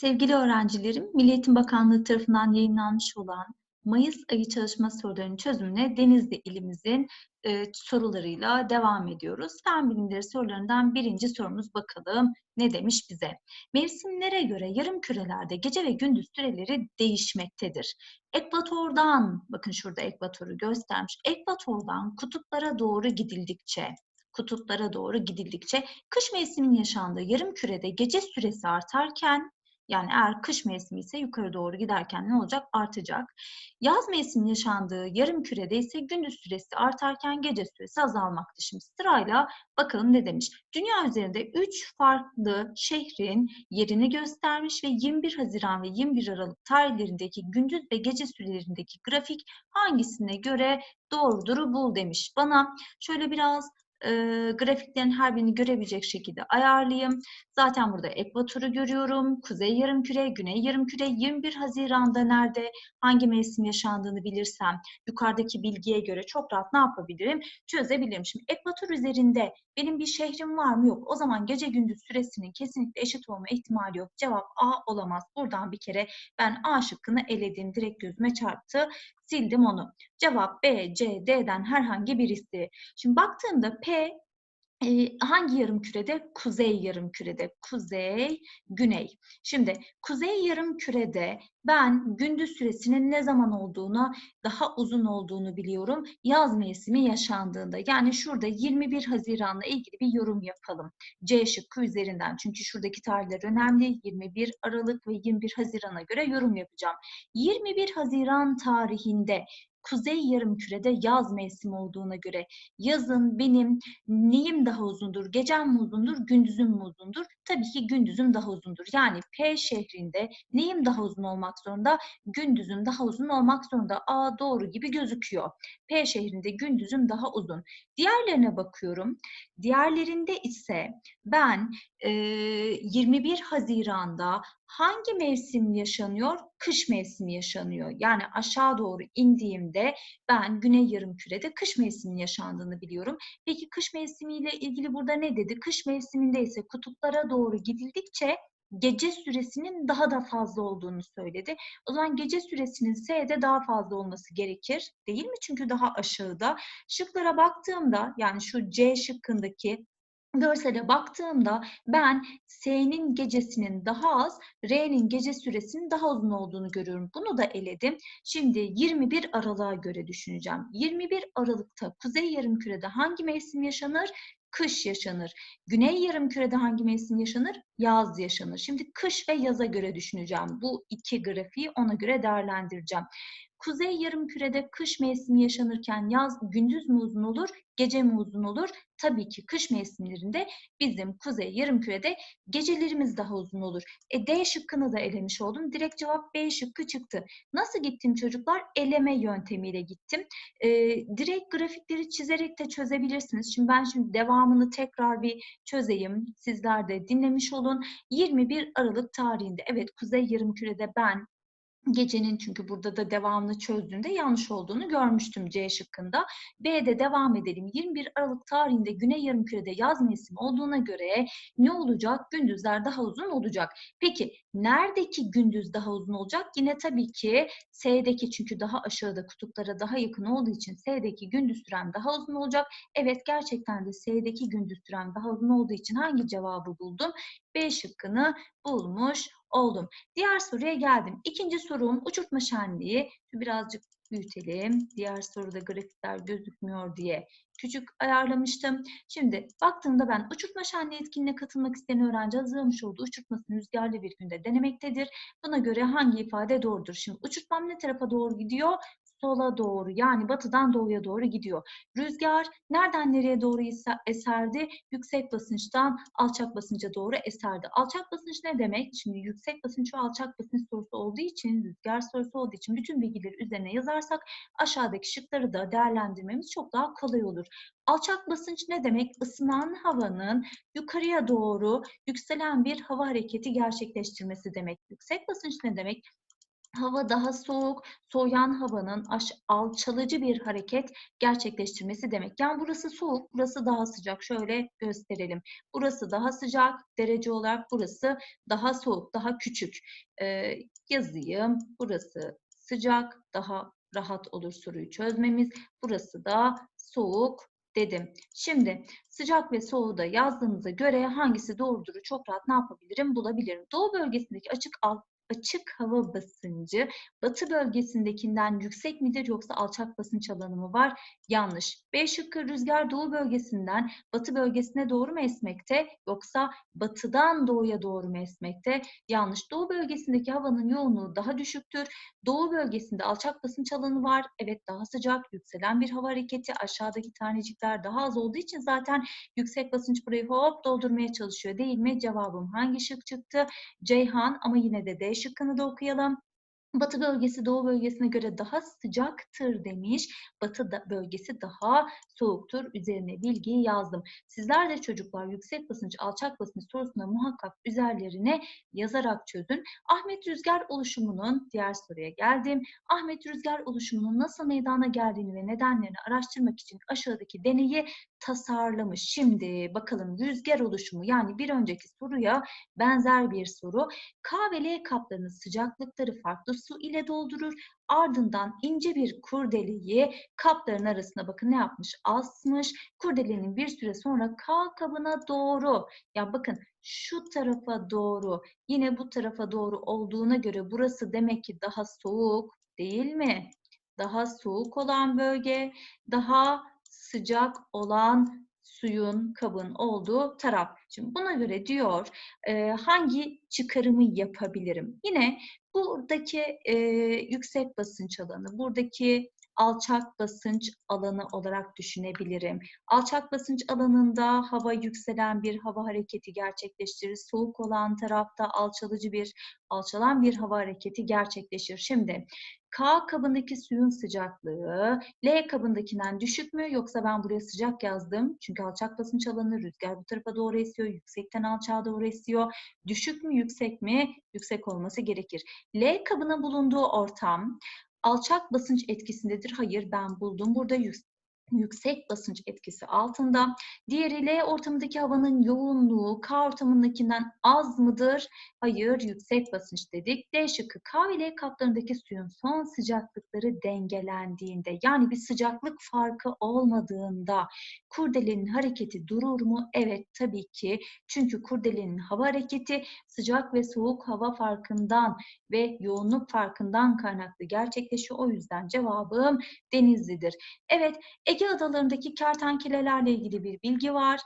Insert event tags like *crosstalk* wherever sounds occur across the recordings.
Sevgili öğrencilerim, Milli Eğitim Bakanlığı tarafından yayınlanmış olan Mayıs ayı çalışma sorularının çözümüne Denizli ilimizin e, sorularıyla devam ediyoruz. Fen bilimleri sorularından birinci sorumuz bakalım ne demiş bize? Mevsimlere göre yarım kürelerde gece ve gündüz süreleri değişmektedir. Ekvatordan, bakın şurada ekvatoru göstermiş, ekvatordan kutuplara doğru gidildikçe, kutuplara doğru gidildikçe kış mevsiminin yaşandığı yarım kürede gece süresi artarken yani eğer kış mevsimi ise yukarı doğru giderken ne olacak? Artacak. Yaz mevsiminin yaşandığı yarım kürede ise gündüz süresi artarken gece süresi azalmakta. Şimdi sırayla bakalım ne demiş. Dünya üzerinde 3 farklı şehrin yerini göstermiş ve 21 Haziran ve 21 Aralık tarihlerindeki gündüz ve gece sürelerindeki grafik hangisine göre doğruduru bul demiş. Bana şöyle biraz e, grafiklerin her birini görebilecek şekilde ayarlayayım. Zaten burada ekvatoru görüyorum. Kuzey yarımküre, güney yarımküre 21 Haziran'da nerede hangi mevsim yaşandığını bilirsem yukarıdaki bilgiye göre çok rahat ne yapabilirim? Çözebilirim. Şimdi ekvator üzerinde benim bir şehrim var mı? Yok. O zaman gece gündüz süresinin kesinlikle eşit olma ihtimali yok. Cevap A olamaz. Buradan bir kere ben A şıkkını eledim. Direkt gözüme çarptı. Sildim onu. Cevap B, C, D'den herhangi birisi. Şimdi baktığımda P hangi yarım kürede? Kuzey yarım kürede. Kuzey, güney. Şimdi kuzey yarım kürede ben gündüz süresinin ne zaman olduğunu, daha uzun olduğunu biliyorum. Yaz mevsimi yaşandığında. Yani şurada 21 Haziran'la ilgili bir yorum yapalım. C şıkkı üzerinden. Çünkü şuradaki tarihler önemli. 21 Aralık ve 21 Haziran'a göre yorum yapacağım. 21 Haziran tarihinde kuzey yarımkürede yaz mevsimi olduğuna göre yazın benim neyim daha uzundur? Gecem mi uzundur, gündüzüm mü uzundur? Tabii ki gündüzüm daha uzundur. Yani P şehrinde neyim daha uzun olmak zorunda? Gündüzüm daha uzun olmak zorunda. A doğru gibi gözüküyor. P şehrinde gündüzüm daha uzun. Diğerlerine bakıyorum. Diğerlerinde ise ben e, 21 Haziran'da hangi mevsim yaşanıyor? Kış mevsimi yaşanıyor. Yani aşağı doğru indiğimde ben güney yarımkürede kış mevsiminin yaşandığını biliyorum. Peki kış mevsimiyle ilgili burada ne dedi? Kış mevsiminde ise kutuplara doğru gidildikçe gece süresinin daha da fazla olduğunu söyledi. O zaman gece süresinin S'de daha fazla olması gerekir. Değil mi? Çünkü daha aşağıda. Şıklara baktığımda yani şu C şıkkındaki görsele baktığımda ben S'nin gecesinin daha az, R'nin gece süresinin daha uzun olduğunu görüyorum. Bunu da eledim. Şimdi 21 Aralık'a göre düşüneceğim. 21 Aralık'ta Kuzey Yarımküre'de hangi mevsim yaşanır? Kış yaşanır. Güney Yarımküre'de hangi mevsim yaşanır? Yaz yaşanır. Şimdi kış ve yaza göre düşüneceğim. Bu iki grafiği ona göre değerlendireceğim. Kuzey yarımkürede kış mevsimi yaşanırken yaz gündüz mü uzun olur, gece mi uzun olur? Tabii ki kış mevsimlerinde bizim kuzey yarımkürede gecelerimiz daha uzun olur. E D şıkkını da elemiş oldum. Direkt cevap B şıkkı çıktı. Nasıl gittim çocuklar? Eleme yöntemiyle gittim. E, direkt grafikleri çizerek de çözebilirsiniz. Şimdi ben şimdi devamını tekrar bir çözeyim. Sizler de dinlemiş olun. 21 Aralık tarihinde evet kuzey yarımkürede ben Gecenin çünkü burada da devamlı çözdüğünde yanlış olduğunu görmüştüm C şıkkında. B'de devam edelim. 21 Aralık tarihinde Güney Yarımküre'de yaz mevsimi olduğuna göre ne olacak? Gündüzler daha uzun olacak. Peki neredeki gündüz daha uzun olacak? Yine tabii ki S'deki çünkü daha aşağıda kutuplara daha yakın olduğu için S'deki gündüz süren daha uzun olacak. Evet gerçekten de S'deki gündüz süren daha uzun olduğu için hangi cevabı buldum? B şıkkını bulmuş oldum. Diğer soruya geldim. İkinci sorum uçurtma şenliği. Birazcık büyütelim. Diğer soruda grafikler gözükmüyor diye küçük ayarlamıştım. Şimdi baktığımda ben uçurtma şenliği etkinliğine katılmak isteyen öğrenci hazırlamış olduğu uçurtmasını rüzgarlı bir günde denemektedir. Buna göre hangi ifade doğrudur? Şimdi uçurtmam ne tarafa doğru gidiyor? Sola doğru yani batıdan doğuya doğru gidiyor. Rüzgar nereden nereye doğru eserdi? Yüksek basınçtan alçak basınca doğru eserdi. Alçak basınç ne demek? Şimdi yüksek basınç ve alçak basınç sorusu olduğu için, rüzgar sorusu olduğu için bütün bilgileri üzerine yazarsak aşağıdaki şıkları da değerlendirmemiz çok daha kolay olur. Alçak basınç ne demek? Isınan havanın yukarıya doğru yükselen bir hava hareketi gerçekleştirmesi demek. Yüksek basınç ne demek? Hava daha soğuk, soğuyan havanın alçalıcı bir hareket gerçekleştirmesi demek. Yani burası soğuk, burası daha sıcak. Şöyle gösterelim. Burası daha sıcak derece olarak, burası daha soğuk, daha küçük. Ee, yazayım. Burası sıcak, daha rahat olur soruyu çözmemiz. Burası da soğuk dedim. Şimdi sıcak ve soğuğu da yazdığımıza göre hangisi doğrudur çok rahat ne yapabilirim bulabilirim. Doğu bölgesindeki açık açık hava basıncı batı bölgesindekinden yüksek midir yoksa alçak basınç alanı mı var? Yanlış. B şıkkı rüzgar doğu bölgesinden batı bölgesine doğru mu esmekte yoksa batıdan doğuya doğru mu esmekte? Yanlış. Doğu bölgesindeki havanın yoğunluğu daha düşüktür. Doğu bölgesinde alçak basınç alanı var. Evet daha sıcak, yükselen bir hava hareketi. Aşağıdaki tanecikler daha az olduğu için zaten yüksek basınç burayı hop doldurmaya çalışıyor değil mi? Cevabım hangi şık çıktı? Ceyhan ama yine de D şıkkını da okuyalım. Batı bölgesi Doğu bölgesine göre daha sıcaktır demiş. Batı da bölgesi daha soğuktur. Üzerine bilgiyi yazdım. Sizler de çocuklar yüksek basınç, alçak basınç sorusuna muhakkak üzerlerine yazarak çözün. Ahmet Rüzgar oluşumunun diğer soruya geldim. Ahmet Rüzgar oluşumunun nasıl meydana geldiğini ve nedenlerini araştırmak için aşağıdaki deneyi tasarlamış. Şimdi bakalım rüzgar oluşumu yani bir önceki soruya benzer bir soru. K ve L kaplarının sıcaklıkları farklı su ile doldurur. Ardından ince bir kurdeleyi kapların arasına bakın ne yapmış? Asmış. Kurdelenin bir süre sonra K kabına doğru ya bakın şu tarafa doğru yine bu tarafa doğru olduğuna göre burası demek ki daha soğuk değil mi? Daha soğuk olan bölge, daha sıcak olan suyun, kabın olduğu taraf. Şimdi buna göre diyor e, hangi çıkarımı yapabilirim? Yine buradaki e, yüksek basınç alanı, buradaki alçak basınç alanı olarak düşünebilirim. Alçak basınç alanında hava yükselen bir hava hareketi gerçekleştirir. Soğuk olan tarafta alçalıcı bir, alçalan bir hava hareketi gerçekleşir. Şimdi K kabındaki suyun sıcaklığı L kabındakinden düşük mü yoksa ben buraya sıcak yazdım. Çünkü alçak basınç alanı rüzgar bu tarafa doğru esiyor. Yüksekten alçağa doğru esiyor. Düşük mü yüksek mi? Yüksek olması gerekir. L kabına bulunduğu ortam alçak basınç etkisindedir. Hayır ben buldum. Burada yüksek basınç etkisi altında. Diğeri L ortamındaki havanın yoğunluğu K ortamındakinden az mıdır? Hayır, yüksek basınç dedik. D şıkkı K L kaplarındaki suyun son sıcaklıkları dengelendiğinde yani bir sıcaklık farkı olmadığında kurdelenin hareketi durur mu? Evet tabii ki. Çünkü kurdelenin hava hareketi sıcak ve soğuk hava farkından ve yoğunluk farkından kaynaklı gerçekleşiyor. O yüzden cevabım Denizli'dir. Evet, Ege adalarındaki kertenkelelerle ilgili bir bilgi var.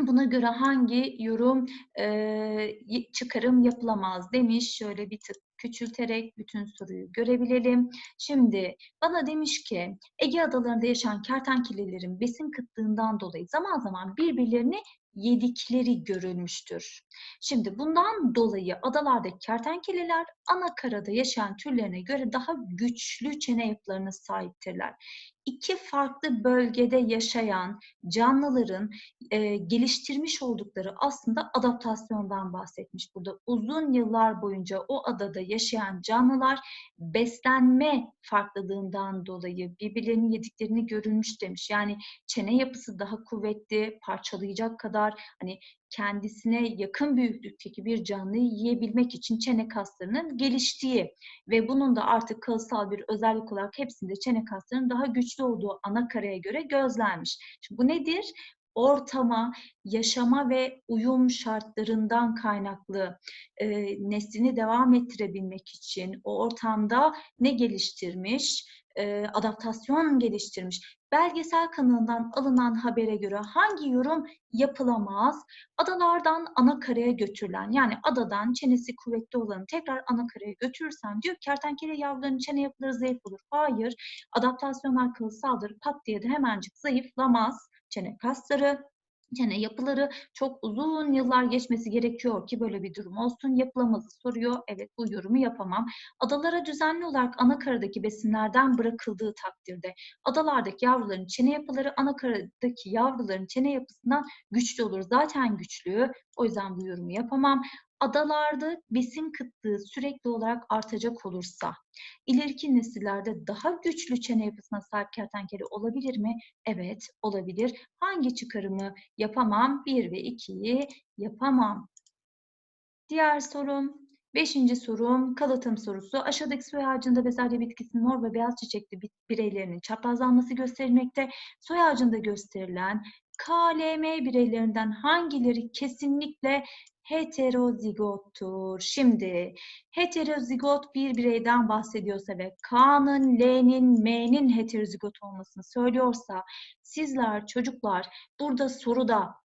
Buna göre hangi yorum e, çıkarım yapılamaz demiş. Şöyle bir tık küçülterek bütün soruyu görebilelim. Şimdi bana demiş ki Ege adalarında yaşayan kertenkelelerin besin kıtlığından dolayı zaman zaman birbirlerini yedikleri görülmüştür. Şimdi bundan dolayı adalardaki kertenkeleler ana karada yaşayan türlerine göre daha güçlü çene yapılarına sahiptirler iki farklı bölgede yaşayan canlıların e, geliştirmiş oldukları aslında adaptasyondan bahsetmiş burada. Uzun yıllar boyunca o adada yaşayan canlılar beslenme farklılığından dolayı birbirlerinin yediklerini görülmüş demiş. Yani çene yapısı daha kuvvetli, parçalayacak kadar hani kendisine yakın büyüklükteki bir canlıyı yiyebilmek için çene kaslarının geliştiği ve bunun da artık kalıtsal bir özellik olarak hepsinde çene kaslarının daha güçlü olduğu ana karaya göre gözlenmiş. Şimdi bu nedir? ortama, yaşama ve uyum şartlarından kaynaklı e, neslini devam ettirebilmek için o ortamda ne geliştirmiş? E, adaptasyon geliştirmiş. Belgesel kanalından alınan habere göre hangi yorum yapılamaz? Adalardan ana karaya götürülen yani adadan çenesi kuvvetli olanı tekrar ana karaya götürürsem diyor kertenkele yavrularının çene yapıları zayıf olur. Hayır. Adaptasyonlar kılsaldır. Pat diye de hemencik zayıflamaz çene kasları çene yapıları çok uzun yıllar geçmesi gerekiyor ki böyle bir durum olsun. Yapılamazı soruyor. Evet bu yorumu yapamam. Adalara düzenli olarak anakaradaki besinlerden bırakıldığı takdirde adalardaki yavruların çene yapıları anakaradaki yavruların çene yapısından güçlü olur. Zaten güçlü. O yüzden bu yorumu yapamam. Adalarda besin kıtlığı sürekli olarak artacak olursa ileriki nesillerde daha güçlü çene yapısına sahip kertenkele olabilir mi? Evet, olabilir. Hangi çıkarımı yapamam? 1 ve 2'yi yapamam. Diğer sorum, beşinci sorum kalıtım sorusu. Aşağıdaki soy ağacında bezelye bitkisinin mor ve beyaz çiçekli bireylerinin çaprazlanması gösterilmekte. Soy ağacında gösterilen KLM bireylerinden hangileri kesinlikle heterozigottur. Şimdi heterozigot bir bireyden bahsediyorsa ve K'nın, L'nin, M'nin heterozigot olmasını söylüyorsa sizler çocuklar burada soruda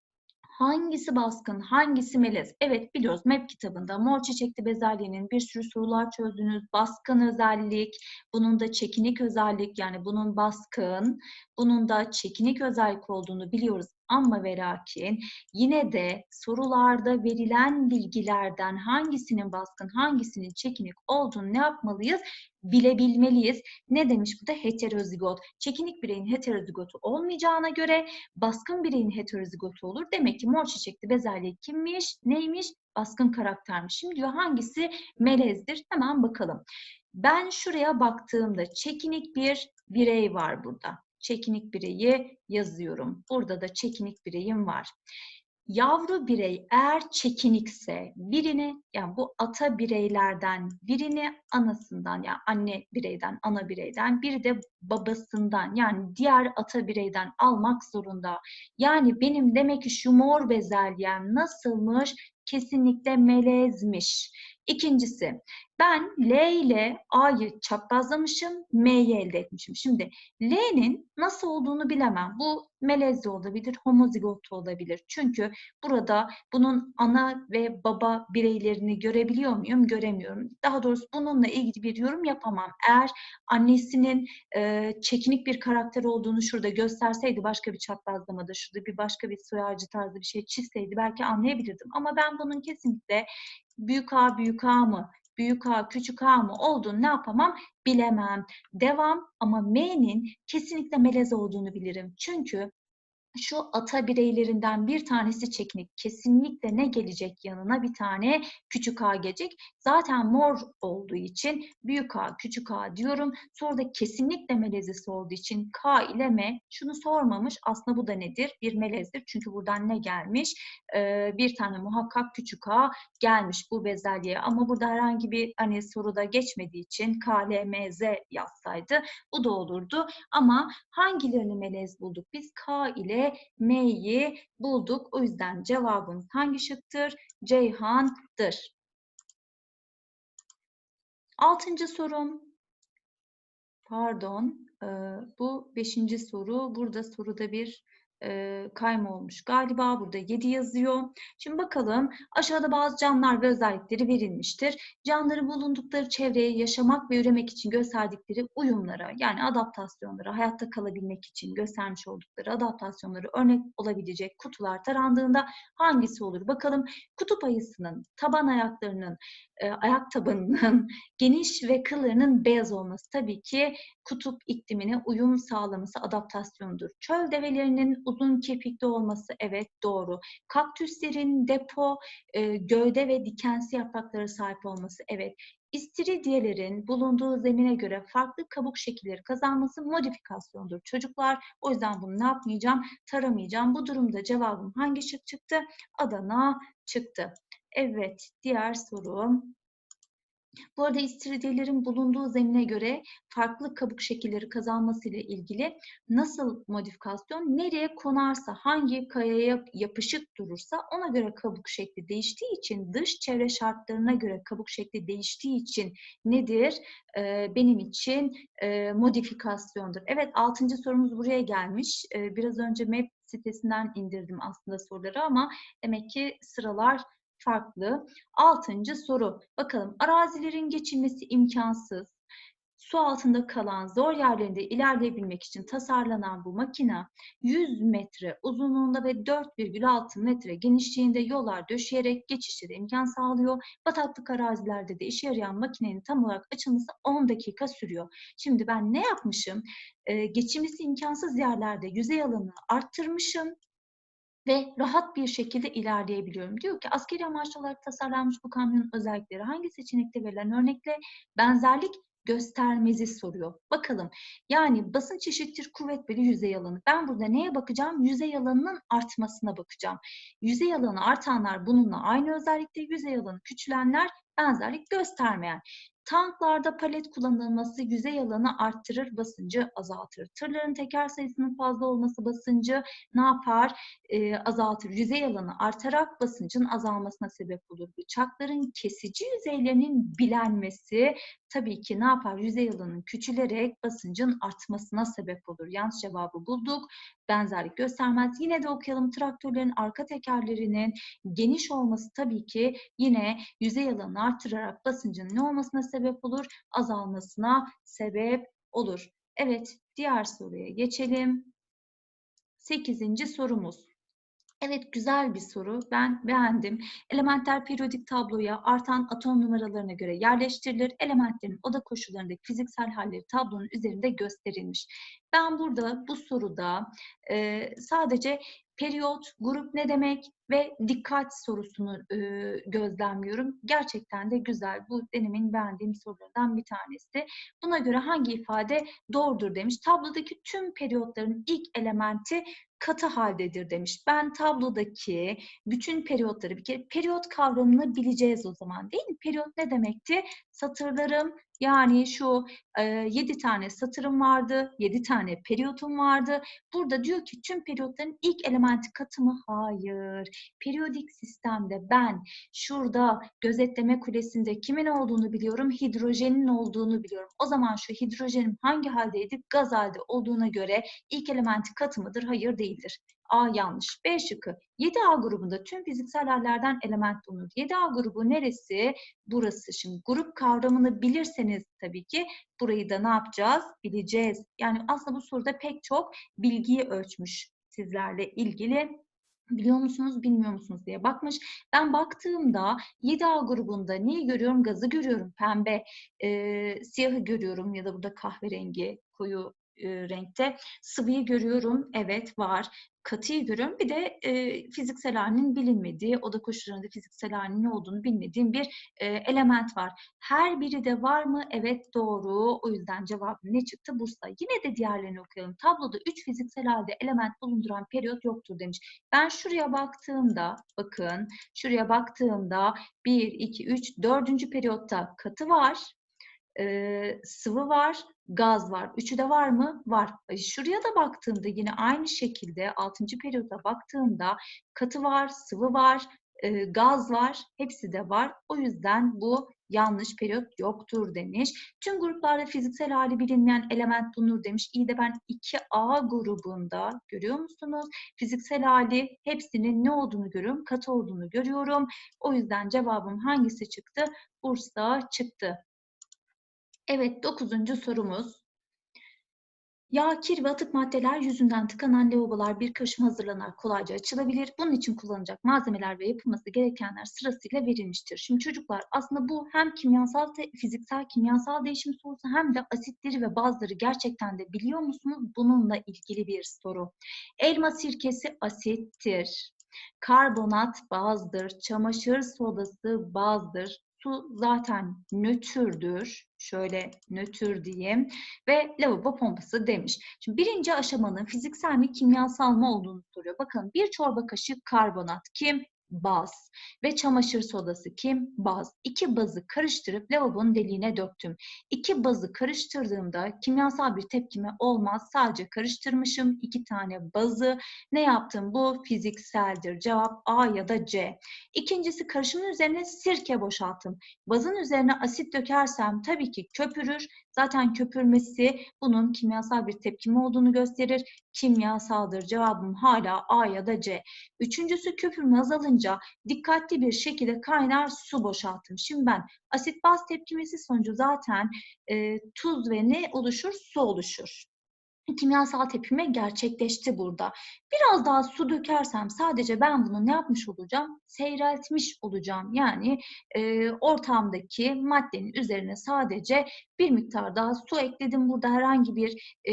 Hangisi baskın, hangisi melez? Evet biliyoruz MEP kitabında mor çiçekli bezelyenin bir sürü sorular çözdünüz. Baskın özellik, bunun da çekinik özellik yani bunun baskın, bunun da çekinik özellik olduğunu biliyoruz. Ama ve lakin yine de sorularda verilen bilgilerden hangisinin baskın, hangisinin çekinik olduğunu ne yapmalıyız? Bilebilmeliyiz. Ne demiş bu da heterozigot. Çekinik bireyin heterozigotu olmayacağına göre baskın bireyin heterozigotu olur. Demek ki mor çiçekli bezelye kimmiş, neymiş? Baskın karaktermiş. Şimdi diyor hangisi melezdir? Hemen bakalım. Ben şuraya baktığımda çekinik bir birey var burada çekinik bireyi yazıyorum. Burada da çekinik bireyim var. Yavru birey eğer çekinikse birini yani bu ata bireylerden birini anasından yani anne bireyden ana bireyden biri de babasından yani diğer ata bireyden almak zorunda. Yani benim demek ki şu mor bezelyem nasılmış? Kesinlikle melezmiş. İkincisi ben L ile A'yı çaprazlamışım, M'yi elde etmişim. Şimdi L'nin nasıl olduğunu bilemem. Bu melez de olabilir, homozigot olabilir. Çünkü burada bunun ana ve baba bireylerini görebiliyor muyum? Göremiyorum. Daha doğrusu bununla ilgili bir yorum yapamam. Eğer annesinin e, çekinik bir karakter olduğunu şurada gösterseydi başka bir çaprazlamada, şurada bir başka bir soy ağacı tarzı bir şey çizseydi belki anlayabilirdim. Ama ben bunun kesinlikle büyük A büyük A mı, büyük A küçük A mı olduğunu ne yapamam bilemem. Devam ama M'nin kesinlikle melez olduğunu bilirim. Çünkü şu ata bireylerinden bir tanesi çekinik. Kesinlikle ne gelecek yanına? Bir tane küçük a gelecek. Zaten mor olduğu için büyük a, küçük a diyorum. Soruda kesinlikle melezisi olduğu için k ile m. Şunu sormamış. Aslında bu da nedir? Bir melezdir. Çünkü buradan ne gelmiş? Ee, bir tane muhakkak küçük a gelmiş bu bezelyeye. Ama burada herhangi bir hani soruda geçmediği için k, l, m, z yazsaydı bu da olurdu. Ama hangilerini melez bulduk? Biz k ile M'yi bulduk. O yüzden cevabımız hangi şıktır? Ceyhan'dır. Altıncı sorum. Pardon. Bu beşinci soru. Burada soruda bir e, kayma olmuş. Galiba burada 7 yazıyor. Şimdi bakalım aşağıda bazı canlılar ve özellikleri verilmiştir. Canlıların bulundukları çevreye yaşamak ve üremek için gösterdikleri uyumlara yani adaptasyonlara, hayatta kalabilmek için göstermiş oldukları adaptasyonları örnek olabilecek kutular tarandığında hangisi olur? Bakalım kutup ayısının taban ayaklarının e, ayak tabanının *laughs* geniş ve kıllarının beyaz olması tabii ki kutup iklimine uyum sağlaması adaptasyondur. Çöl develerinin uzun kirpikli olması evet doğru. Kaktüslerin depo, e, gövde ve dikensi yapraklara sahip olması evet. İstiridiyelerin bulunduğu zemine göre farklı kabuk şekilleri kazanması modifikasyondur. Çocuklar o yüzden bunu ne yapmayacağım? Taramayacağım. Bu durumda cevabım hangi şık çıktı? Adana çıktı. Evet, diğer sorum. Bu arada istiridyelerin bulunduğu zemine göre farklı kabuk şekilleri kazanması ile ilgili nasıl modifikasyon, nereye konarsa, hangi kayaya yapışık durursa ona göre kabuk şekli değiştiği için, dış çevre şartlarına göre kabuk şekli değiştiği için nedir? Ee, benim için e, modifikasyondur. Evet, altıncı sorumuz buraya gelmiş. Ee, biraz önce MEP sitesinden indirdim aslında soruları ama demek ki sıralar farklı. Altıncı soru. Bakalım arazilerin geçilmesi imkansız. Su altında kalan zor yerlerinde ilerleyebilmek için tasarlanan bu makine 100 metre uzunluğunda ve 4,6 metre genişliğinde yollar döşeyerek geçişlere imkan sağlıyor. Bataklık arazilerde de işe yarayan makinenin tam olarak açılması 10 dakika sürüyor. Şimdi ben ne yapmışım? Ee, geçilmesi imkansız yerlerde yüzey alanını arttırmışım ve rahat bir şekilde ilerleyebiliyorum. Diyor ki askeri amaçlı olarak tasarlanmış bu kamyonun özellikleri hangi seçenekte verilen örnekle benzerlik göstermezi soruyor. Bakalım yani basınç eşittir kuvvet bölü yüzey alanı. Ben burada neye bakacağım? Yüzey alanının artmasına bakacağım. Yüzey alanı artanlar bununla aynı özellikte, yüzey alanı küçülenler benzerlik göstermeyen. Tanklarda palet kullanılması yüzey alanı arttırır, basıncı azaltır. Tırların teker sayısının fazla olması basıncı ne yapar? Ee, azaltır. Yüzey alanı artarak basıncın azalmasına sebep olur. Bıçakların kesici yüzeylerinin bilenmesi tabii ki ne yapar? Yüzey alanının küçülerek basıncın artmasına sebep olur. Yanlış cevabı bulduk. Benzerlik göstermez. Yine de okuyalım. Traktörlerin arka tekerlerinin geniş olması tabii ki yine yüzey alanını artırarak basıncın ne olmasına sebep olur? Azalmasına sebep olur. Evet, diğer soruya geçelim. Sekizinci sorumuz. Evet güzel bir soru. Ben beğendim. Elementler periyodik tabloya artan atom numaralarına göre yerleştirilir. Elementlerin oda koşullarındaki fiziksel halleri tablonun üzerinde gösterilmiş. Ben burada bu soruda e, sadece periyot, grup ne demek ve dikkat sorusunu e, gözlemliyorum. Gerçekten de güzel. Bu denemin beğendiğim sorulardan bir tanesi. Buna göre hangi ifade doğrudur demiş. Tablodaki tüm periyotların ilk elementi katı haldedir demiş. Ben tablodaki bütün periyotları bir kere periyot kavramını bileceğiz o zaman değil mi? Periyot ne demekti? Satırlarım yani şu e, 7 tane satırım vardı, 7 tane periyotum vardı. Burada diyor ki tüm periyotların ilk elementi katı mı? Hayır. Periyodik sistemde ben şurada gözetleme kulesinde kimin olduğunu biliyorum, hidrojenin olduğunu biliyorum. O zaman şu hidrojenin hangi haldeydi? Gaz halde olduğuna göre ilk elementi katı mıdır? Hayır değildir. A yanlış. B şıkkı. 7A grubunda tüm fiziksel hallerden element bulunur. 7A grubu neresi? Burası. Şimdi grup kavramını bilirseniz tabii ki burayı da ne yapacağız? Bileceğiz. Yani aslında bu soruda pek çok bilgiyi ölçmüş sizlerle ilgili biliyor musunuz bilmiyor musunuz diye bakmış. Ben baktığımda 7A grubunda neyi görüyorum? Gazı görüyorum. Pembe, e, siyahı görüyorum ya da burada kahverengi, koyu e, renkte. Sıvıyı görüyorum. Evet var katıyı görüyorum. Bir de e, fiziksel halinin bilinmediği, oda koşullarında fiziksel halinin ne olduğunu bilmediğim bir e, element var. Her biri de var mı? Evet doğru. O yüzden cevabım ne çıktı? Bursa. Yine de diğerlerini okuyalım. Tabloda 3 fiziksel halde element bulunduran periyot yoktur demiş. Ben şuraya baktığımda, bakın şuraya baktığımda 1, 2, 3, 4. periyotta katı var e, sıvı var, gaz var. Üçü de var mı? Var. Şuraya da baktığımda yine aynı şekilde 6. periyoda baktığımda katı var, sıvı var, e, gaz var. Hepsi de var. O yüzden bu yanlış periyot yoktur demiş. Tüm gruplarda fiziksel hali bilinmeyen element bulunur demiş. İyi de ben 2A grubunda görüyor musunuz? Fiziksel hali hepsinin ne olduğunu görüyorum? Katı olduğunu görüyorum. O yüzden cevabım hangisi çıktı? Bursa çıktı. Evet, dokuzuncu sorumuz. Yağ, kir ve atık maddeler yüzünden tıkanan lavabolar bir karışım hazırlanarak kolayca açılabilir. Bunun için kullanılacak malzemeler ve yapılması gerekenler sırasıyla verilmiştir. Şimdi çocuklar aslında bu hem kimyasal, fiziksel kimyasal değişim sorusu hem de asitleri ve bazıları gerçekten de biliyor musunuz? Bununla ilgili bir soru. Elma sirkesi asittir. Karbonat bazdır. Çamaşır sodası bazdır. Su zaten nötrdür. Şöyle nötr diyeyim. Ve lavabo pompası demiş. Şimdi birinci aşamanın fiziksel mi kimyasal mı olduğunu soruyor. Bakın bir çorba kaşığı karbonat kim? Baz ve çamaşır sodası kim? Baz. İki bazı karıştırıp lavabonun deliğine döktüm. İki bazı karıştırdığımda kimyasal bir tepkime olmaz. Sadece karıştırmışım iki tane bazı. Ne yaptım? Bu fizikseldir. Cevap A ya da C. İkincisi karışımın üzerine sirke boşalttım. Bazın üzerine asit dökersem tabii ki köpürür Zaten köpürmesi bunun kimyasal bir tepkime olduğunu gösterir. Kimyasaldır. Cevabım hala A ya da C. Üçüncüsü köpürme azalınca dikkatli bir şekilde kaynar su boşalttım. Şimdi ben asit baz tepkimesi sonucu zaten e, tuz ve ne oluşur? Su oluşur. Kimyasal tepkime gerçekleşti burada. Biraz daha su dökersem sadece ben bunu ne yapmış olacağım? Seyreltmiş olacağım. Yani e, ortamdaki maddenin üzerine sadece bir miktar daha su ekledim. Burada herhangi bir e,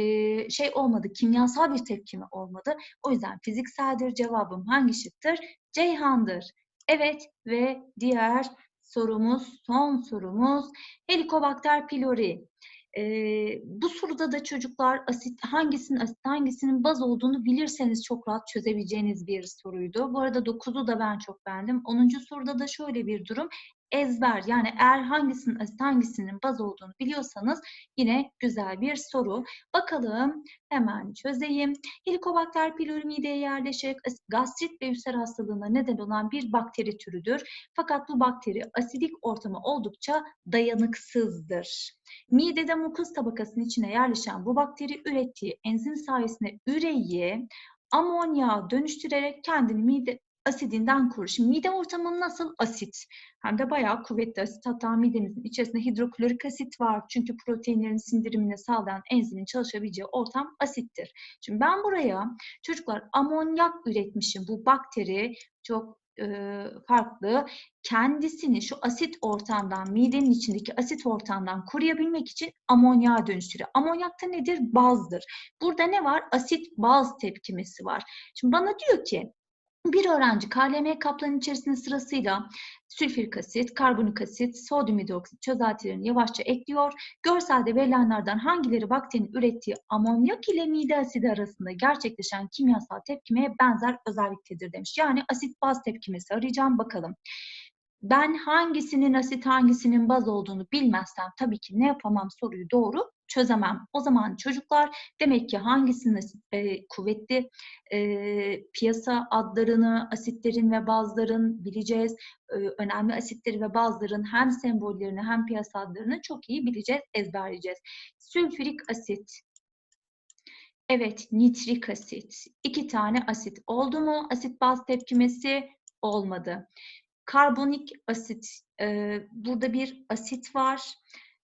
şey olmadı. Kimyasal bir tepkime olmadı. O yüzden fizikseldir. Cevabım hangi şıktır? Ceyhan'dır. Evet ve diğer sorumuz, son sorumuz Helicobacter pylori. Ee, bu soruda da çocuklar asit hangisinin asit hangisinin baz olduğunu bilirseniz çok rahat çözebileceğiniz bir soruydu. Bu arada 9'u da ben çok beğendim. 10. soruda da şöyle bir durum. Ezber yani eğer hangisinin hangisinin baz olduğunu biliyorsanız yine güzel bir soru. Bakalım hemen çözeyim. Helicobacter pylori mideye yerleşik gastrit ve ülser hastalığına neden olan bir bakteri türüdür. Fakat bu bakteri asidik ortama oldukça dayanıksızdır. Midede mukus tabakasının içine yerleşen bu bakteri ürettiği enzim sayesinde üreyi amonya dönüştürerek kendini mide asidinden korur. Şimdi mide ortamı nasıl asit? Hem de bayağı kuvvetli asit. Hatta midemizin içerisinde hidroklorik asit var. Çünkü proteinlerin sindirimini sağlayan enzimin çalışabileceği ortam asittir. Şimdi ben buraya çocuklar amonyak üretmişim. Bu bakteri çok e, farklı. Kendisini şu asit ortamdan, midenin içindeki asit ortamdan koruyabilmek için amonyağa dönüştürüyor. Amonyak nedir? Bazdır. Burada ne var? Asit baz tepkimesi var. Şimdi bana diyor ki bir öğrenci KLM kaplarının içerisinde sırasıyla sülfürik asit, karbonik asit, sodyum hidroksit çözeltilerini yavaşça ekliyor. Görselde verilenlerden hangileri bakterinin ürettiği amonyak ile mide asidi arasında gerçekleşen kimyasal tepkimeye benzer özelliktedir demiş. Yani asit baz tepkimesi arayacağım bakalım. Ben hangisinin asit hangisinin baz olduğunu bilmezsem tabii ki ne yapamam soruyu doğru çözemem. O zaman çocuklar demek ki hangisinin e, kuvvetli e, piyasa adlarını, asitlerin ve bazların bileceğiz. E, önemli asitleri ve bazların hem sembollerini hem piyasa adlarını çok iyi bileceğiz, ezberleyeceğiz. Sülfürik asit, Evet, nitrik asit. İki tane asit oldu mu? Asit baz tepkimesi olmadı. Karbonik asit, e, burada bir asit var.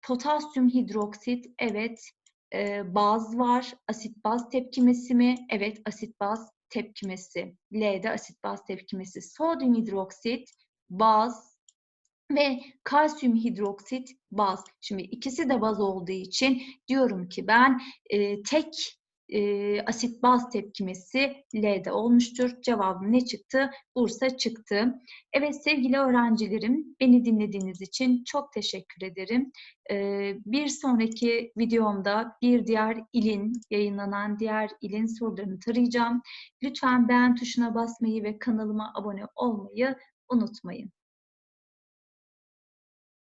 Potasyum hidroksit, evet. E, baz var. Asit baz tepkimesi mi? Evet, asit baz tepkimesi. L'de asit baz tepkimesi. Sodyum hidroksit, baz ve kalsiyum hidroksit baz. Şimdi ikisi de baz olduğu için diyorum ki ben e, tek e, asit baz tepkimesi L'de olmuştur. Cevabım ne çıktı? Bursa çıktı. Evet sevgili öğrencilerim beni dinlediğiniz için çok teşekkür ederim. E, bir sonraki videomda bir diğer ilin yayınlanan diğer ilin sorularını tarayacağım. Lütfen beğen tuşuna basmayı ve kanalıma abone olmayı unutmayın.